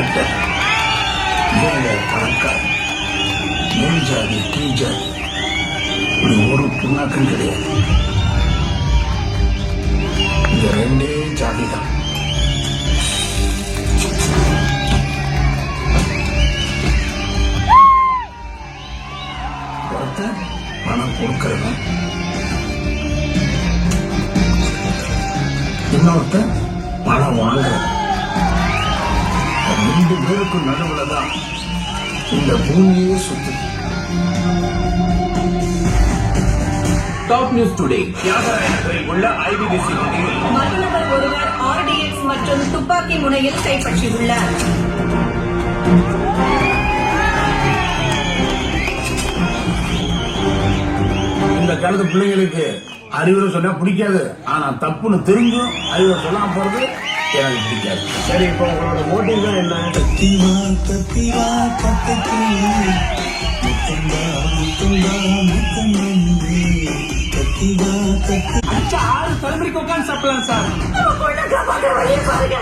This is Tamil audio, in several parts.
என்ற வேலை பணக்கார் மேல் ஜாதி கீழ் ஜாதி இப்படி ஒரு புண்ணாக்கம் கிடையாது. இந்த ரெண்டே ஜாதி தான் பணம் கொடுக்கிறவன். பணம் வாங்குற ரெண்டு பேருக்கும் நடுவுல தான் இந்த பூமியே சுத்துது டாப் நியூஸ் டுடே தியாகராயனத்தில் உள்ள ஐபிபிசி பகுதியில். மர்மநபர் ஒருவர் ஆர்டிஎக்ஸ் மற்றும் துப்பாக்கி முனையில் கைப்பற்றியுள்ளார். இந்த காலத்து பிள்ளைங்களுக்கு அறிவுரை சொன்னா பிடிக்காது. ஆனா தப்புன்னு தெரிஞ்சும் அறிவுரை சொல்லாம போறது எனக்கு பிடிக்காது. சரி இப்போ உங்களோட மோட்டிவ் தான் என்ன? தத்திவா தத்திவா கத்தத்தி முத்தந்தா முத்தந்தா முத்தந்தே தத்திவா தத்தி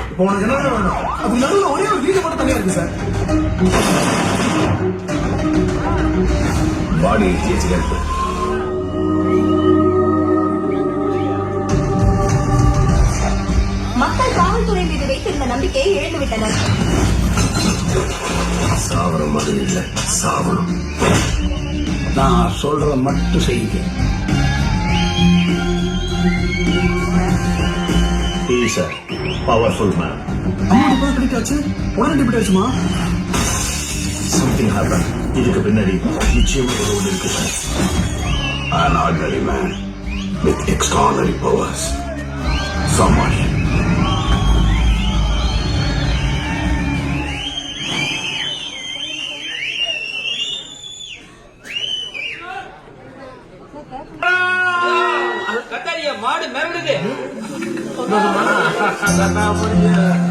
இப்போ உனக்கு என்ன வேணும்? அது நடுவில் ஒரே ஒரு வீடு மட்டும் தனியா இருக்கு சார். பாடி தேய்ச்சி மக்கள் நம்பிக்கையை இழந்துவிட்டனர் சாவர மாதிரி இல்ல சாவணும் நான் சொல்றத மட்டும் செய்யுங்க a powerful man. அமௌண்ட் கூட கிடைக்காச்சு உடனே டிபிட் ஆச்சுமா Something happened. இதுக்கு பின்னாடி நிச்சயம் ஒரு ரோடு இருக்கு sir An ordinary man with extraordinary powers. Somebody. கத்தாரிய மாடு மிரடுது